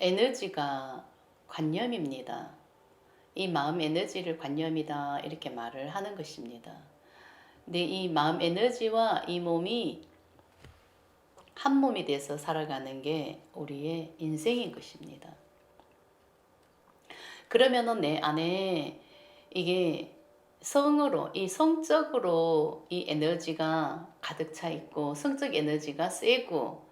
에너지가 관념입니다. 이 마음 에너지를 관념이다 이렇게 말을 하는 것입니다. 근데 이 마음 에너지와 이 몸이 한 몸이 돼서 살아가는 게 우리의 인생인 것입니다. 그러면은 내 안에 이게 성으로 이 성적으로 이 에너지가 가득 차 있고 성적 에너지가 세고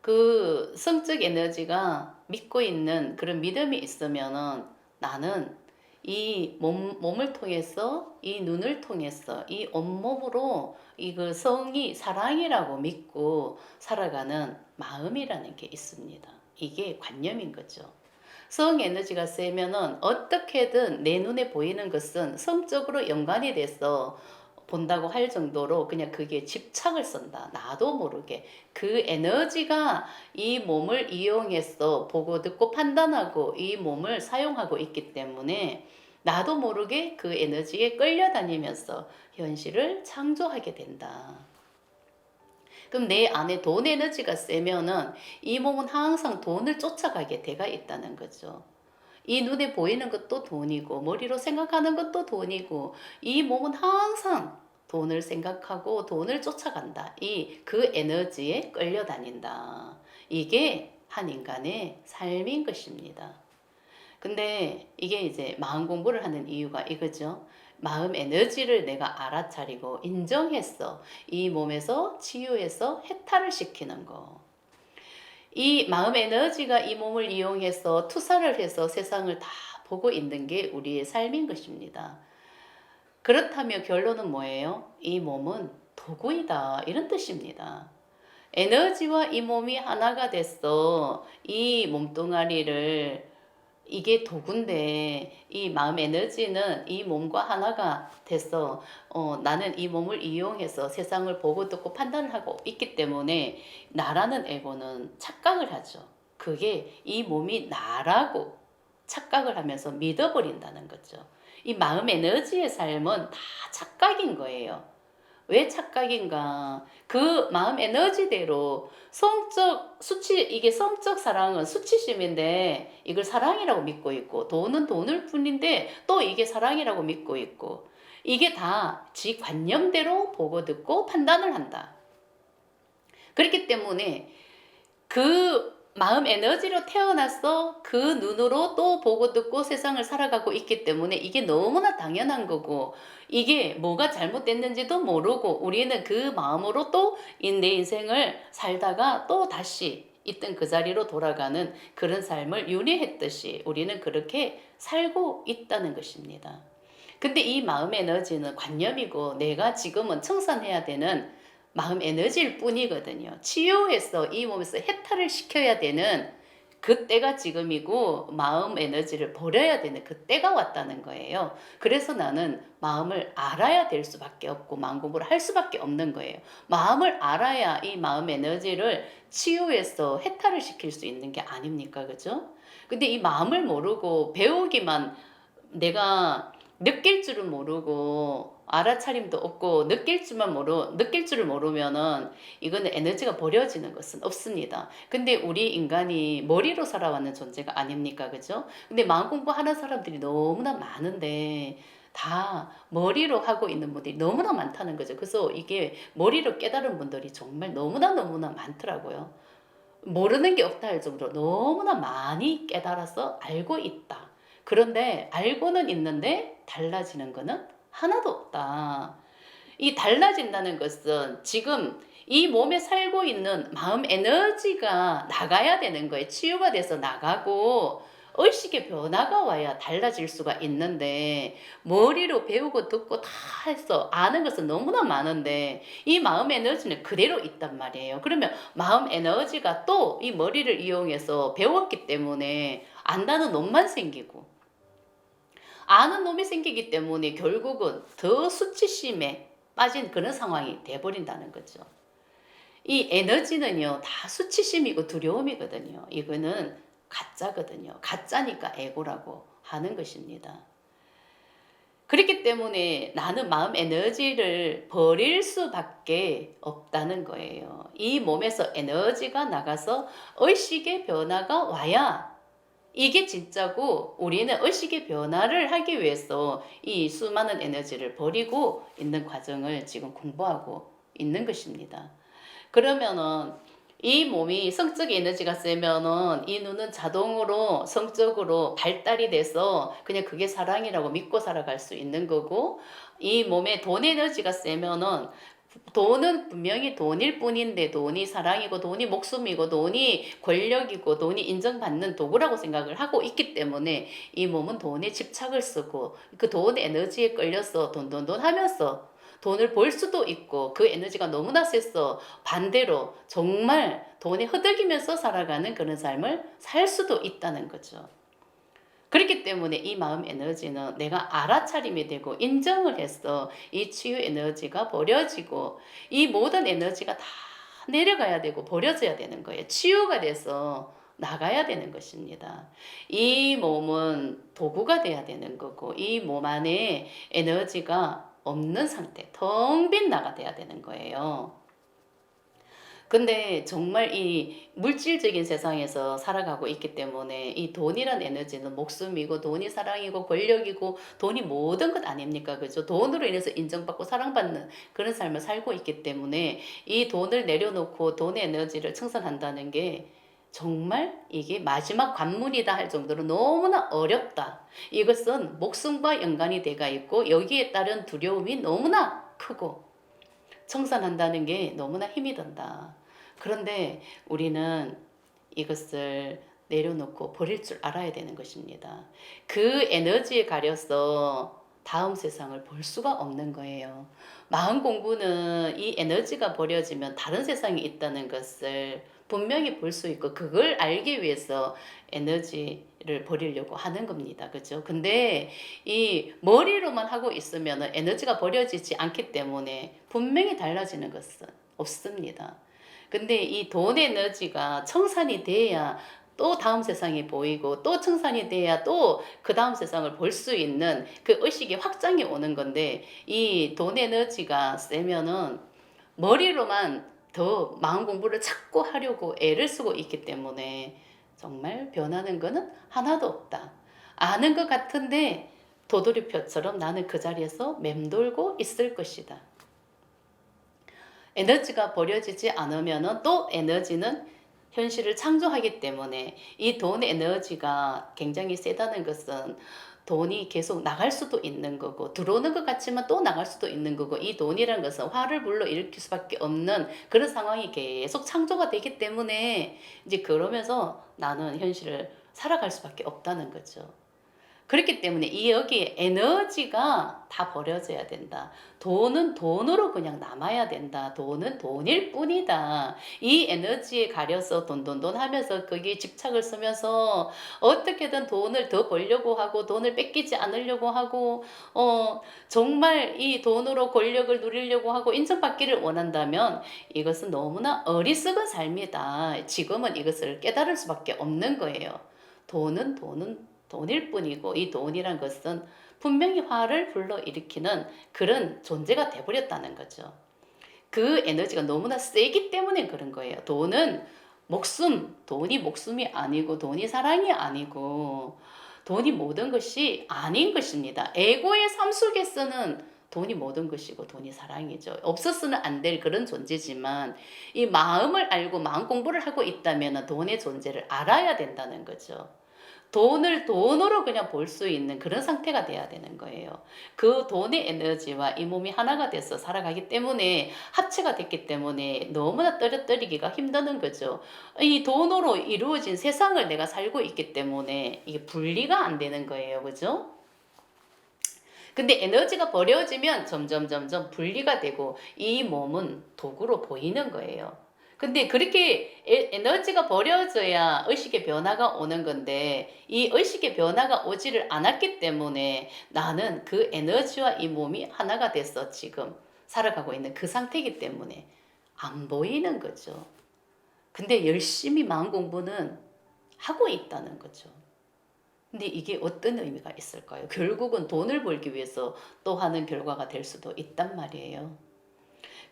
그 성적 에너지가 믿고 있는 그런 믿음이 있으면은 나는 이 몸, 몸을 통해서 이 눈을 통해서 이 온몸으로 이그 성이 사랑이라고 믿고 살아가는 마음이라는 게 있습니다. 이게 관념인 거죠. 성 에너지가 세면은 어떻게든 내 눈에 보이는 것은 성적으로 연관이 돼서 본다고 할 정도로 그냥 그게 집착을 쓴다. 나도 모르게. 그 에너지가 이 몸을 이용해서 보고 듣고 판단하고 이 몸을 사용하고 있기 때문에 나도 모르게 그 에너지에 끌려다니면서 현실을 창조하게 된다. 그럼 내 안에 돈 에너지가 세면은 이 몸은 항상 돈을 쫓아가게 돼가 있다는 거죠. 이 눈에 보이는 것도 돈이고 머리로 생각하는 것도 돈이고 이 몸은 항상 돈을 생각하고 돈을 쫓아간다. 이 그 에너지에 끌려다닌다. 이게 한 인간의 삶인 것입니다. 근데 이게 이제 마음 공부를 하는 이유가 이거죠. 마음 에너지를 내가 알아차리고 인정했어. 이 몸에서 치유해서 해탈을 시키는 거. 이 마음 에너지가 이 몸을 이용해서 투사를 해서 세상을 다 보고 있는 게 우리의 삶인 것입니다. 그렇다면 결론은 뭐예요? 이 몸은 도구이다. 이런 뜻입니다. 에너지와 이 몸이 하나가 됐어. 이 몸뚱아리를 이게 도구인데 이 마음 에너지는 이 몸과 하나가 돼서 어, 나는 이 몸을 이용해서 세상을 보고 듣고 판단을 하고 있기 때문에 나라는 에고는 착각을 하죠. 그게 이 몸이 나라고 착각을 하면서 믿어버린다는 거죠. 이 마음 에너지의 삶은 다 착각인 거예요. 왜 착각인가? 그 마음 에너지대로 성적 수치 이게 성적 사랑은 수치심인데 이걸 사랑이라고 믿고 있고 돈은 돈을 뿐인데 또 이게 사랑이라고 믿고 있고 이게 다 지 관념대로 보고 듣고 판단을 한다. 그렇기 때문에 그 마음 에너지로 태어나서 그 눈으로 또 보고 듣고 세상을 살아가고 있기 때문에 이게 너무나 당연한 거고 이게 뭐가 잘못됐는지도 모르고 우리는 그 마음으로 또 내 인생을 살다가 또 다시 있던 그 자리로 돌아가는 그런 삶을 윤회했듯이 우리는 그렇게 살고 있다는 것입니다. 근데 이 마음 에너지는 관념이고 내가 지금은 청산해야 되는 마음 에너지일 뿐이거든요. 치유해서 이 몸에서 해탈을 시켜야 되는 그때가 지금이고 마음 에너지를 버려야 되는 그때가 왔다는 거예요. 그래서 나는 마음을 알아야 될 수밖에 없고 마음 공부를 할 수밖에 없는 거예요. 마음을 알아야 이 마음 에너지를 치유해서 해탈을 시킬 수 있는 게 아닙니까? 그죠? 근데 이 마음을 모르고 배우기만 내가 느낄 줄은 모르고 알아차림도 없고 느낄 줄만 모르 느낄 줄을 모르면은 이거는 에너지가 버려지는 것은 없습니다. 근데 우리 인간이 머리로 살아왔는 존재가 아닙니까? 그죠? 근데 마음 공부하는 사람들이 너무나 많은데 다 머리로 하고 있는 분들이 너무나 많다는 거죠. 그래서 이게 머리로 깨달은 분들이 정말 너무나 너무나 많더라고요. 모르는 게 없다 할 정도로 너무나 많이 깨달아서 알고 있다. 그런데 알고는 있는데 달라지는 거는 하나도 없다. 이 달라진다는 것은 지금 이 몸에 살고 있는 마음 에너지가 나가야 되는 거예요. 치유가 돼서 나가고 의식의 변화가 와야 달라질 수가 있는데 머리로 배우고 듣고 다 해서 아는 것은 너무나 많은데 이 마음 에너지는 그대로 있단 말이에요. 그러면 마음 에너지가 또 이 머리를 이용해서 배웠기 때문에 안다는 놈만 생기고 아는 놈이 생기기 때문에 결국은 더 수치심에 빠진 그런 상황이 돼버린다는 거죠. 이 에너지는요, 다 수치심이고 두려움이거든요. 이거는 가짜거든요. 가짜니까 에고라고 하는 것입니다. 그렇기 때문에 나는 마음 에너지를 버릴 수밖에 없다는 거예요. 이 몸에서 에너지가 나가서 의식의 변화가 와야 이게 진짜고 우리는 의식의 변화를 하기 위해서 이 수많은 에너지를 버리고 있는 과정을 지금 공부하고 있는 것입니다. 그러면은 이 몸이 성적 에너지가 세면은 이 눈은 자동으로 성적으로 발달이 돼서 그냥 그게 사랑이라고 믿고 살아갈 수 있는 거고 이 몸에 돈 에너지가 세면은 돈은 분명히 돈일 뿐인데 돈이 사랑이고 돈이 목숨이고 돈이 권력이고 돈이 인정받는 도구라고 생각을 하고 있기 때문에 이 몸은 돈에 집착을 쓰고 그 돈 에너지에 끌려서 돈돈돈 하면서 돈을 벌 수도 있고 그 에너지가 너무나 세서 반대로 정말 돈에 흐득이면서 살아가는 그런 삶을 살 수도 있다는 거죠. 그렇기 때문에 이 마음 에너지는 내가 알아차림이 되고 인정을 해서 이 치유 에너지가 버려지고 이 모든 에너지가 다 내려가야 되고 버려져야 되는 거예요. 치유가 돼서 나가야 되는 것입니다. 이 몸은 도구가 돼야 되는 거고 이 몸 안에 에너지가 없는 상태, 텅 빈 나가 돼야 되는 거예요. 근데 정말 이 물질적인 세상에서 살아가고 있기 때문에 이 돈이란 에너지는 목숨이고 돈이 사랑이고 권력이고 돈이 모든 것 아닙니까? 그죠? 돈으로 인해서 인정받고 사랑받는 그런 삶을 살고 있기 때문에 이 돈을 내려놓고 돈의 에너지를 청산한다는 게 정말 이게 마지막 관문이다 할 정도로 너무나 어렵다. 이것은 목숨과 연관이 돼가 있고 여기에 따른 두려움이 너무나 크고 청산한다는 게 너무나 힘이 든다. 그런데 우리는 이것을 내려놓고 버릴 줄 알아야 되는 것입니다. 그 에너지에 가려서 다음 세상을 볼 수가 없는 거예요. 마음 공부는 이 에너지가 버려지면 다른 세상이 있다는 것을 분명히 볼 수 있고 그걸 알기 위해서 에너지를 버리려고 하는 겁니다. 그죠? 근데 이 머리로만 하고 있으면 에너지가 버려지지 않기 때문에 분명히 달라지는 것은 없습니다. 근데 이돈 에너지가 청산이 돼야 또 다음 세상이 보이고 또 청산이 돼야 또 그 다음 세상을 볼 수 있는 그 의식의 확장이 오는 건데 이돈 에너지가 세면은 머리로만 더 마음 공부를 자꾸 하려고 애를 쓰고 있기 때문에 정말 변하는 거는 하나도 없다. 아는 것 같은데 도돌이표처럼 나는 그 자리에서 맴돌고 있을 것이다. 에너지가 버려지지 않으면 또 에너지는 현실을 창조하기 때문에 이 돈 에너지가 굉장히 세다는 것은 돈이 계속 나갈 수도 있는 거고 들어오는 것 같지만 또 나갈 수도 있는 거고 이 돈이라는 것은 화를 불러 일으킬 수밖에 없는 그런 상황이 계속 창조가 되기 때문에 이제 그러면서 나는 현실을 살아갈 수밖에 없다는 거죠. 그렇기 때문에 이 여기 에너지가 다 버려져야 된다. 돈은 돈으로 그냥 남아야 된다. 돈은 돈일 뿐이다. 이 에너지에 가려서 돈, 돈, 돈 하면서 거기에 집착을 쓰면서 어떻게든 돈을 더 벌려고 하고 돈을 뺏기지 않으려고 하고, 어, 정말 이 돈으로 권력을 누리려고 하고 인정받기를 원한다면 이것은 너무나 어리석은 삶이다. 지금은 이것을 깨달을 수밖에 없는 거예요. 돈은 돈은 돈일 뿐이고 이 돈이란 것은 분명히 화를 불러일으키는 그런 존재가 돼버렸다는 거죠. 그 에너지가 너무나 세기 때문에 그런 거예요. 돈은 목숨, 돈이 목숨이 아니고 돈이 사랑이 아니고 돈이 모든 것이 아닌 것입니다. 에고의 삶 속에서는 돈이 모든 것이고 돈이 사랑이죠. 없었으면 안될 그런 존재지만 이 마음을 알고 마음 공부를 하고 있다면 돈의 존재를 알아야 된다는 거죠. 돈을 돈으로 그냥 볼 수 있는 그런 상태가 돼야 되는 거예요. 그 돈의 에너지와 이 몸이 하나가 돼서 살아가기 때문에 합체가 됐기 때문에 너무나 떨어뜨리기가 힘드는 거죠. 이 돈으로 이루어진 세상을 내가 살고 있기 때문에 이게 분리가 안 되는 거예요. 그죠? 근데 에너지가 버려지면 점점 점점 분리가 되고 이 몸은 도구로 보이는 거예요. 근데 그렇게 에너지가 버려져야 의식의 변화가 오는 건데 이 의식의 변화가 오지를 않았기 때문에 나는 그 에너지와 이 몸이 하나가 됐어 지금 살아가고 있는 그 상태이기 때문에 안 보이는 거죠. 근데 열심히 마음 공부는 하고 있다는 거죠. 근데 이게 어떤 의미가 있을까요? 결국은 돈을 벌기 위해서 또 하는 결과가 될 수도 있단 말이에요.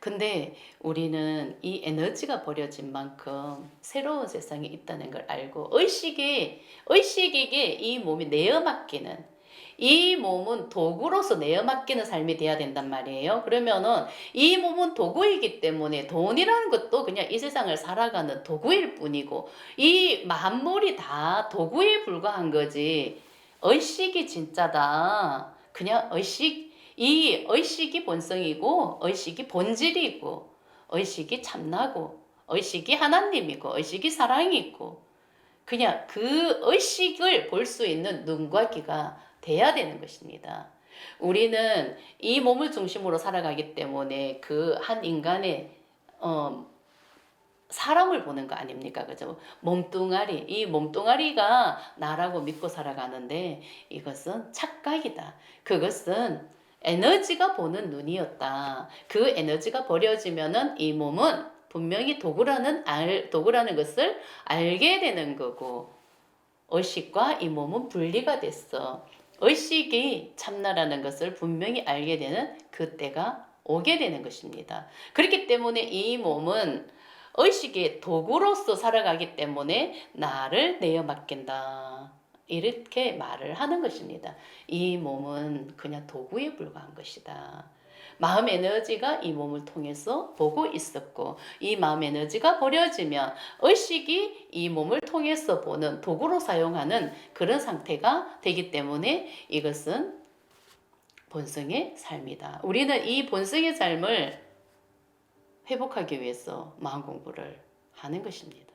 근데 우리는 이 에너지가 버려진 만큼 새로운 세상이 있다는 걸 알고 의식이 의식에게 이 몸이 내어 맡기는 이 몸은 도구로서 내어 맡기는 삶이 돼야 된단 말이에요. 그러면은 이 몸은 도구이기 때문에 돈이라는 것도 그냥 이 세상을 살아가는 도구일 뿐이고 이 만물이 다 도구에 불과한 거지. 의식이 진짜다. 그냥 의식 이 의식이 본성이고 의식이 본질이고 의식이 참나고 의식이 하나님이고 의식이 사랑이고 그냥 그 의식을 볼 수 있는 눈과 귀가 돼야 되는 것입니다. 우리는 이 몸을 중심으로 살아가기 때문에 그 한 인간의 어, 사람을 보는 거 아닙니까? 그죠? 몸뚱아리, 이 몸뚱아리가 나라고 믿고 살아가는데 이것은 착각이다. 그것은 에너지가 보는 눈이었다. 그 에너지가 버려지면은 이 몸은 분명히 도구라는 알, 도구라는 것을 알게 되는 거고 의식과 이 몸은 분리가 됐어. 의식이 참나라는 것을 분명히 알게 되는 그 때가 오게 되는 것입니다. 그렇기 때문에 이 몸은 의식의 도구로서 살아가기 때문에 나를 내어 맡긴다. 이렇게 말을 하는 것입니다. 이 몸은 그냥 도구에 불과한 것이다. 마음 에너지가 이 몸을 통해서 보고 있었고 이 마음 에너지가 버려지면 의식이 이 몸을 통해서 보는 도구로 사용하는 그런 상태가 되기 때문에 이것은 본성의 삶이다. 우리는 이 본성의 삶을 회복하기 위해서 마음 공부를 하는 것입니다.